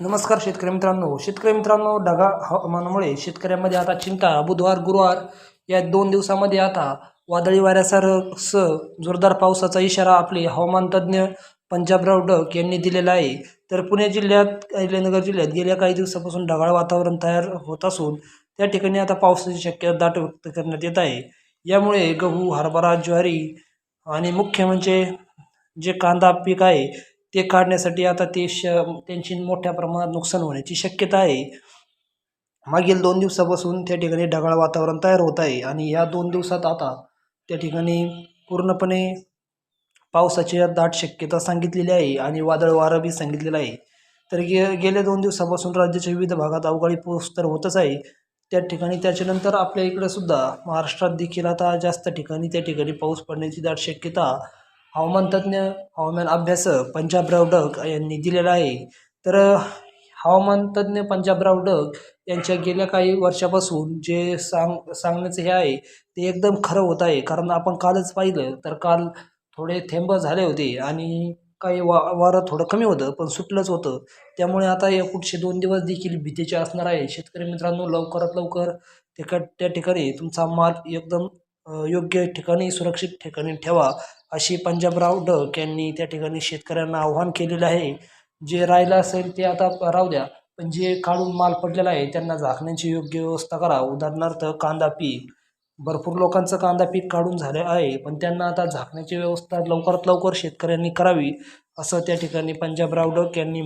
नमस्कार शेतकरी मित्रांनो. शेतकरी मित्रांनो ढगाळ हवामानामुळे शेतकऱ्यांमध्ये आता चिंता बुधवार गुरुवार या दोन दिवसामध्ये आता वादळी वाऱ्यासह जोरदार पावसाचा इशारा आपले हवामान तज्ज्ञ पंजाबराव डक यांनी दिलेला आहे. तर पुणे जिल्ह्यात अहिल्यानगर जिल्ह्यात गेल्या काही दिवसापासून ढगाळ वातावरण तयार होत असून त्या ठिकाणी आता पावसाची शक्यता दाट व्यक्त करण्यात येत आहे. यामुळे गहू हरभरा ज्वारी आणि मुख्य म्हणजे जे कांदा पीक आहे ते काढण्यासाठी आता ते श त्यांची मोठ्या प्रमाणात नुकसान होण्याची शक्यता आहे. मागील दोन दिवसापासून त्या ठिकाणी ढगाळ वातावरण तयार होत आहे आणि या दोन दिवसात आता त्या ठिकाणी पूर्णपणे पावसाची दाट शक्यता सांगितलेली आहे आणि वादळ वारं बी सांगितलेलं आहे. तर गे गेल्या दोन दिवसापासून राज्याच्या विविध भागात अवकाळी पाऊस तर होतच आहे. त्या ठिकाणी त्याच्यानंतर आपल्या इकडंसुद्धा महाराष्ट्रात देखील आता जास्त ठिकाणी त्या ठिकाणी पाऊस पडण्याची दाट शक्यता हवामान तज्ज्ञ हवामान अभ्यासक पंजाबराव डक यांनी दिलेला आहे. तर हवामान तज्ज्ञ पंजाबराव डक यांच्या गेल्या काही वर्षापासून जे सांग सांगण्याचं हे आहे ते एकदम खरं होत आहे. कारण आपण कालच पाहिलं तर काल थोडे थेंब झाले होते आणि काही वा वारं थोडं कमी होतं पण सुटलंच होतं. त्यामुळे आता या पुढचे दोन दिवस देखील भीतीचे असणार आहे. शेतकरी मित्रांनो लवकरात लवकर त्या त्या ठिकाणी तुमचा माल एकदम योग्य ठिकाणी सुरक्षित ठिकाणी ठेवा. अशी पंजाबराव डक यांनी त्या ठिकाणी शेतकऱ्यांना आव्हान केलेलं आहे. जे राहिलं असेल ते आता राहू द्या. पण जे काढून माल पडलेला आहे त्यांना झाकण्याची योग्य व्यवस्था करा. उदाहरणार्थ कांदा पीक. भरपूर लोकांचं कांदा पीक काढून झालं आहे पण त्यांना आता झाकण्याची व्यवस्था लवकरात लवकर शेतकऱ्यांनी करावी असं त्या ठिकाणी पंजाबराव डक यांनी